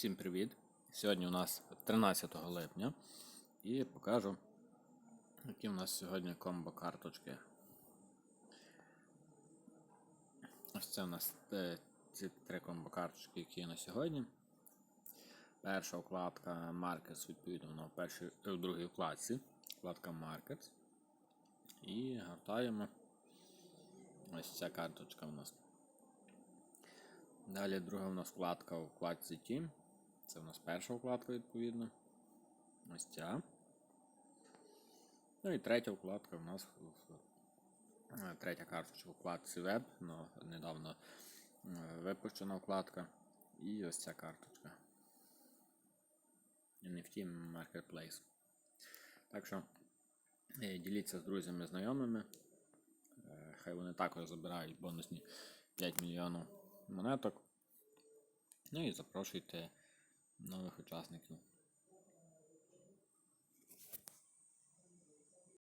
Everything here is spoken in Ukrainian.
Всім привіт! Сьогодні у нас 13 липня і покажу, які у нас сьогодні комбо-карточки. Ось це у нас е, ці три комбо-карточки, які є на сьогодні. Перша вкладка Markets, відповідно, вона в, першій, е, в другій вкладці. Вкладка Markets. І гортаємо. Ось ця карточка у нас. Далі друга у нас вкладка у вкладці Team. Це у нас перша вкладка, відповідно. Ось ця. Ну і третя вкладка у нас е, третя карточка у вкладці Web, но недавно е, випущена вкладка. І ось ця карточка. NFT Marketplace. Так що е, діліться з друзями, знайомими. Хай вони також забирають бонусні 5 мільйонів монеток. Ну і запрошуйте нових учасників.